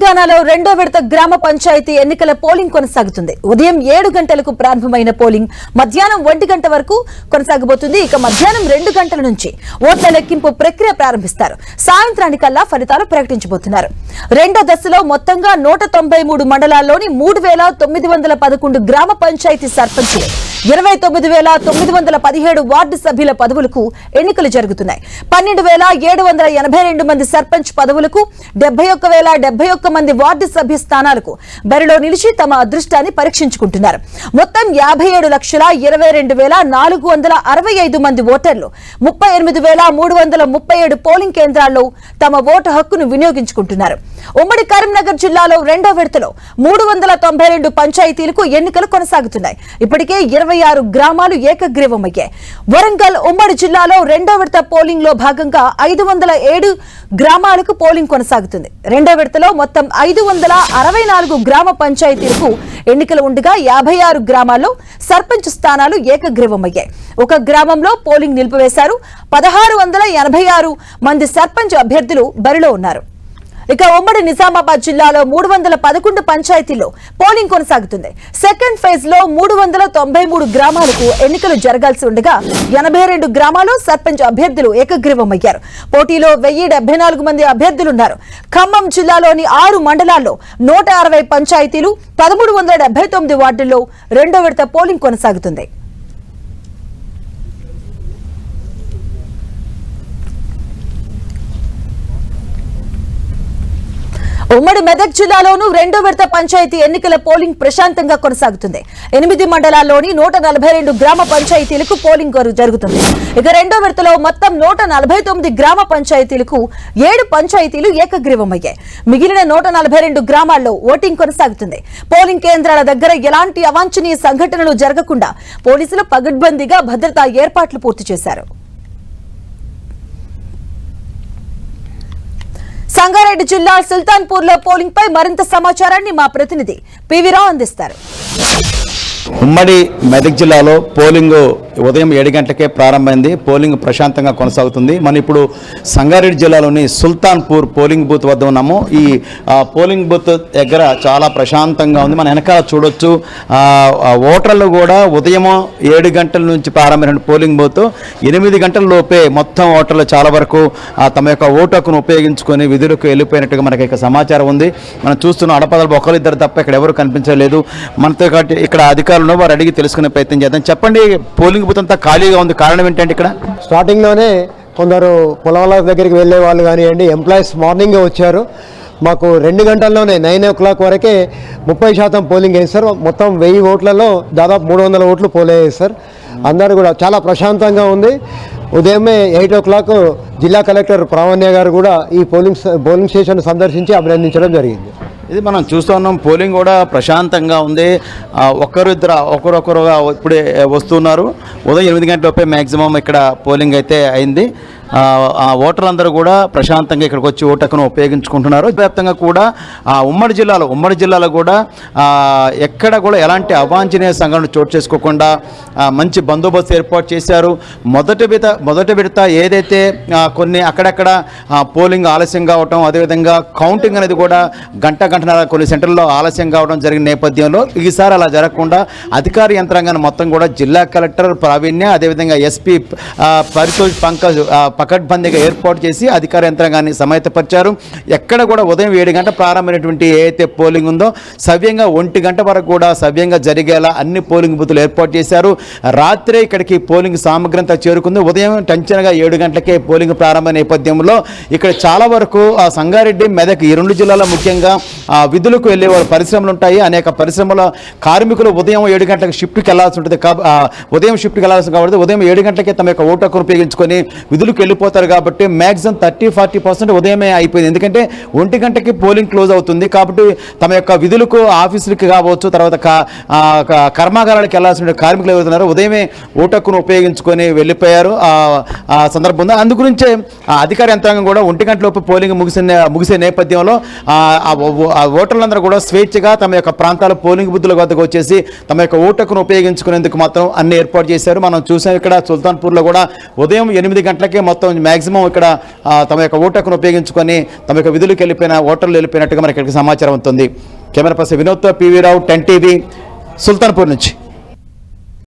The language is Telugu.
తెలంగాణలో రెండో విడత గ్రామ పంచాయతీ ఎన్నికల పోలింగ్ కొనసాగుతుంది. ఉదయం ఏడు గంటలకు ప్రారంభమైన పోలింగ్ మధ్యాహ్నం ఒంటి గంట వరకు కొనసాగబోతుంది. ఇక మధ్యాహ్నం రెండు గంటల నుంచి ఓట్ల లెక్కింపు ప్రక్రియ ప్రారంభిస్తారు. సాయంత్రానికల్లా ఫలితాలు ప్రకటించబోతున్నారు. రెండో దశలో మొత్తంగా నూట తొంభై మూడు మండలాల్లోని మూడు వేల తొమ్మిది వందల పదకొండు గ్రామ పంచాయతీ సర్పంచులు ఇరవై తొమ్మిది వేల తొమ్మిది వందల పదిహేడు వార్డు సభ్యుల పదవులకు ఎన్నికలు జరుగుతున్నాయి. పన్నెండు వేల ఏడు వందల ఎనభై రెండు మంది సర్పంచ్ పదవులకు డెబ్బై ఒక్క వేల డెబ్బై ఒక్క మంది వార్డు సభ్య స్థానాలకు బరిలో నిలిచి తమ అదృష్టాన్ని పరీక్షించుకుంటున్నారు. మొత్తం యాభై ఏడు లక్షల ఇరవై రెండు వేల నాలుగు వందల అరవై ఐదు మంది ఓటర్లు ముప్పై ఎనిమిది వేల మూడు వందల ముప్పై ఏడు పోలింగ్ కేంద్రాల్లో తమ ఓటు హక్కును వినియోగించుకుంటున్నారు. ఉమ్మడి కరీంనగర్ జిల్లాలో రెండో విడతలో మూడు వందల తొంభై రెండు పంచాయతీలకు ఎన్నికలు కొనసాగుతున్నాయి. ఇప్పటికే ఇరవై ఆరు గ్రామాలు ఏకగ్రీవమయ్యాయి. వరంగల్ ఉమ్మడి జిల్లాలో రెండో విడత పోలింగ్లో భాగంగా ఐదు వందల ఏడు గ్రామాలకు పోలింగ్ కొనసాగుతుంది. రెండో విడతలో మొత్తం మొత్తం ఐదు వందల అరవై నాలుగు గ్రామ పంచాయతీలకు ఎన్నికలు ఉండగా యాభై ఆరు గ్రామాల్లో సర్పంచ్ స్థానాలు ఏకగ్రీవమయ్యాయి. ఒక గ్రామంలో పోలింగ్ నిలిపివేశారు. పదహారు వందల ఎనభై ఆరు మంది సర్పంచ్ అభ్యర్థులు బరిలో ఉన్నారు. ఇక ఉమ్మడి నిజామాబాద్ జిల్లాలో మూడు వందల పదకొండు పంచాయతీల్లో పోలింగ్ కొనసాగుతుంది. సెకండ్ ఫేజ్లో మూడు వందల తొంభై మూడు గ్రామాలకు ఎన్నికలు జరగాల్సి ఉండగా ఎనభై రెండు గ్రామాల్లో సర్పంచ్ అభ్యర్థులు ఏకగ్రీవమయ్యారు. పోటీలో వెయ్యి డెబ్బై నాలుగు మంది అభ్యర్థులున్నారు. ఖమ్మం జిల్లాలోని ఆరు మండలాల్లో నూట అరవై పంచాయతీలు పదమూడు వందల డెబ్బై తొమ్మిది వార్డుల్లో రెండో విడత పోలింగ్ కొనసాగుతుంది. ఉమ్మడి మెదక్ జిల్లాలోనూ రెండో విడత పంచాయతీ ఎన్నికల పోలింగ్ ప్రశాంతంగా కొనసాగుతుంది. ఎనిమిది మండలాల్లోని నూట నలభై రెండు గ్రామ పంచాయతీలకు పోలింగ్ జరుగుతుంది. ఇక రెండో విడతలో మొత్తం నూట నలభై తొమ్మిది గ్రామ పంచాయతీలకు ఏడు పంచాయతీలు ఏకగ్రీవమయ్యాయి. మిగిలిన నూట నలభై రెండు గ్రామాల్లో ఓటింగ్ కొనసాగుతుంది. పోలింగ్ కేంద్రాల దగ్గర ఎలాంటి అవాంఛనీయ సంఘటనలు జరగకుండా పోలీసులు పగడ్బందీగా భద్రతా ఏర్పాట్లు పూర్తి చేశారు. సంగారెడ్డి జిల్లా సుల్తాన్పూర్లో పోలింగ్ పై మరింత సమాచారాన్ని మా ప్రతినిధి పివిరావు అందిస్తారు. ఉమ్మడి మెదక్ జిల్లాలో పోలింగ్ ఉదయం ఏడు గంటలకే ప్రారంభమైంది. పోలింగ్ ప్రశాంతంగా కొనసాగుతుంది. మనం ఇప్పుడు సంగారెడ్డి జిల్లాలోని సుల్తాన్పూర్ పోలింగ్ బూత్ వద్ద ఉన్నాము. ఈ పోలింగ్ బూత్ దగ్గర చాలా ప్రశాంతంగా ఉంది. మన వెనకాల చూడొచ్చు ఓటర్లు కూడా ఉదయం ఏడు గంటల నుంచి ప్రారంభమైన పోలింగ్ బూత్. ఎనిమిది గంటల లోపే మొత్తం ఓటర్లు చాలా వరకు తమ యొక్క ఓటు హక్కును ఉపయోగించుకొని విధులకు వెళ్ళిపోయినట్టుగా మనకి ఇక్కడ సమాచారం ఉంది. మనం చూస్తున్న అడపదలు ఒకరిద్దరు తప్ప ఇక్కడ ఎవరు కనిపించలేదు. మనతో కాబట్టి ఇక్కడ అధికారులు వారు అడిగి తెలుసుకునే ప్రయత్నం చేద్దాం. చెప్పండి పోలింగ్ బూత్ అంతా ఖాళీగా ఉంది. కారణం ఏంటంటే ఇక్కడ? స్టార్టింగ్లోనే కొందరు పొలాల దగ్గరికి వెళ్ళే వాళ్ళు కానివ్వండి ఎంప్లాయీస్ మార్నింగే వచ్చారు. మాకు రెండు గంటల్లోనే నైన్ ఓ క్లాక్ వరకే ముప్పై శాతం పోలింగ్ వేస్తారు మొత్తం వెయ్యి ఓట్లలో దాదాపు మూడు వందల ఓట్లు పోలే వేస్తారు అందరూ కూడా చాలా ప్రశాంతంగా ఉంది. ఉదయమే ఎయిట్ ఓ క్లాక్ జిల్లా కలెక్టర్ ప్రావణ్య గారు కూడా ఈ పోలింగ్ పోలింగ్ స్టేషన్ సందర్శించి అభినందించడం జరిగింది. ఇది మనం చూస్తూ ఉన్నాం. పోలింగ్ కూడా ప్రశాంతంగా ఉంది. ఒక్కరిద్దరు ఒకరొకరుగా ఇప్పుడే వస్తున్నారు. ఉదయం ఎనిమిది గంటలపై మ్యాక్సిమం ఇక్కడ పోలింగ్ అయితే అయింది. ఆ, ఓటర్లందరూ కూడా ప్రశాంతంగా ఇక్కడికి వచ్చి ఓటకును ఉపయోగించుకుంటున్నారు. వ్యాప్తంగా కూడా ఆ ఉమ్మడి జిల్లాలో ఉమ్మడి జిల్లాలో కూడా ఎక్కడ కూడా ఎలాంటి అవాంఛనీయ సంఘటనలు చోటు చేసుకోకుండా మంచి బందోబస్తు ఏర్పాటు చేశారు. మొదటి విడత మొదటి విడత ఏదైతే కొన్ని అక్కడక్కడ పోలింగ్ ఆలస్యం కావటం అదేవిధంగా కౌంటింగ్ అనేది కూడా గంట గంటన్నర కొన్ని సెంటర్లో ఆలస్యం కావడం జరిగిన నేపథ్యంలో ఈసారి అలా జరగకుండా అధికార యంత్రాంగాన్ని మొత్తం కూడా జిల్లా కలెక్టర్ ప్రావీణ్య అదేవిధంగా ఎస్పీ పరితోష్ పంకజ్ పకడ్బందీగా ఏర్పాటు చేసి అధికార యంత్రాంగాన్ని సమాయత్తపరిచారు. ఎక్కడ కూడా ఉదయం ఏడు గంట ప్రారంభమైనటువంటి ఏదైతే పోలింగ్ ఉందో సవ్యంగా ఒంటి గంట వరకు కూడా సవ్యంగా జరిగేలా అన్ని పోలింగ్ బూతులు ఏర్పాటు చేశారు. రాత్రే ఇక్కడికి పోలింగ్ సామగ్రి అంతా చేరుకుంది. ఉదయం టంచనగా ఏడు గంటలకే పోలింగ్ ప్రారంభ నేపథ్యంలో ఇక్కడ చాలా వరకు ఆ సంగారెడ్డి మెదక్ ఈ రెండు జిల్లాలో ముఖ్యంగా ఆ విధులకు వెళ్ళే పరిశ్రమలు ఉంటాయి. అనేక పరిశ్రమల కార్మికులు ఉదయం ఏడు గంటలకు షిఫ్ట్కి వెళ్ళాల్సి ఉంటుంది ఉదయం షిఫ్ట్కి వెళ్ళాల్సి కాబట్టి ఉదయం ఏడు గంటలకే తమ యొక్క ఓటు ఉపయోగించుకొని విధులకు వెళ్ళిపోతారు కాబట్టి మ్యాక్సిమం థర్టీ ఫార్టీ పర్సెంట్ ఉదయమే అయిపోయింది. ఎందుకంటే ఒంటి గంటకి పోలింగ్ క్లోజ్ అవుతుంది. కాబట్టి తమ యొక్క విధులకు ఆఫీసులకి కావచ్చు తర్వాత కర్మాగారాలకు వెళ్ళాల్సిన కార్మికులు ఎవరున్నారు ఉదయమే ఓటక్కును ఉపయోగించుకొని వెళ్ళిపోయారు. ఆ సందర్భంలో అందుగురించే అధికార యంత్రాంగం కూడా ఒంటి గంటలోపు పోలింగ్ ముగిసిన ముగిసే నేపథ్యంలో ఆ ఓటర్లందరూ కూడా స్వేచ్ఛగా తమ యొక్క ప్రాంతాల పోలింగ్ బుద్ధుల వద్దకు వచ్చేసి తమ యొక్క ఓటకును ఉపయోగించుకునేందుకు మాత్రం అన్ని ఏర్పాటు చేశారు. మనం చూసాం ఇక్కడ సుల్తాన్పూర్లో కూడా ఉదయం ఎనిమిది గంటలకే మొత్తం మొత్తం మ్యాక్సిమం ఇక్కడ తమ యొక్క ఓటకును ఉపయోగించుకొని తమ యొక్క విధులకు వెళ్ళిపోయిన ఓటర్లు వెళ్ళిపోయినట్టుగా మనకి ఇక్కడికి సమాచారం ఉంటుంది camera person వినోద్తో PV Rao ten TV Sultanpur నుంచి.